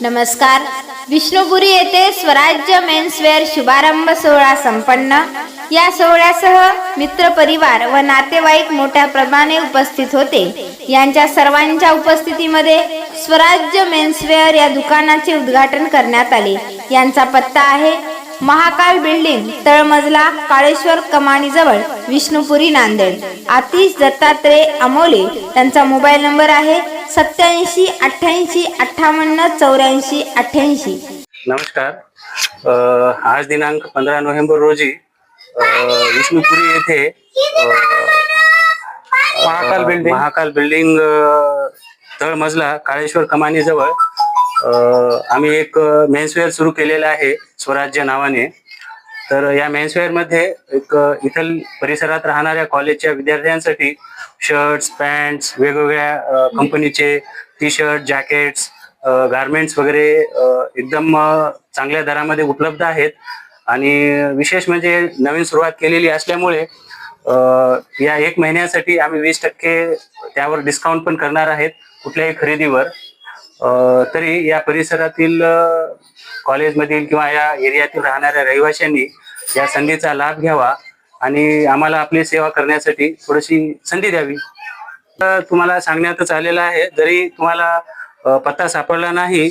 नमस्कार. विष्णुपुरी येथे स्वराज्य मेन्सवेअर शुभारंभ सोहळा संपन्न. या सोहळ्यासह मित्र परिवार व नातेवाईक मोठ्या प्रमाणे उपस्थित होते. यांच्या सर्वांच्या उपस्थितीमध्ये स्वराज्य मेन्सवेअर या दुकानाचे उद्घाटन करण्यात आले. यांचा पत्ता आहे महाकाल बिल्डिंग तळमजला काळेश्वर कमानीजवळ विष्णुपुरी नांदेड. आतिश दत्तात्रय अमोले त्यांचा मोबाईल नंबर आहे सत्याऐंशी अठ्ठ्याऐंशी अठ्ठावन्न चौऱ्याऐंशी अठ्ठ्याऐंशी. नमस्कार. अ, आज दिनांक पंधरा नोव्हेंबर रोजी अ, विष्णुपुरी येथे अ, महाकाल बिल्डिंग महाकाल बिल्डिंग अ, तळमजला काळेश्वर कमानीजवळ अ, आम्ही एक मेन्सवेअर सुरू केलेलं आहे स्वराज्य नावाने. तर या मेन्सवेअरमध्ये एक इथल परिसरात राहणाऱ्या कॉलेजच्या विद्यार्थ्यांसाठी शर्ट्स पॅन्ट्स वेगवेगळ्या कंपनीचे टी शर्ट जॅकेट्स गारमेंट्स वगैरे एकदम चांगल्या दरामध्ये उपलब्ध आहेत. आणि विशेष म्हणजे नवीन सुरुवात केलेली असल्यामुळे या एक महिन्यासाठी आम्ही वीस टक्के त्यावर डिस्काउंट पण करणार आहेत कुठल्याही खरेदीवर. तरी या परिसरातील कॉलेजमधील किंवा या एरियातील राहणाऱ्या रहिवाशांनी या संधीचा लाभ घ्यावा आणि आम्हाला आपली सेवा करण्यासाठी थोडीशी संधी द्यावी. तर तुम्हाला सांगण्यातच आलेलं आहे जरी तुम्हाला पत्ता सापडला नाही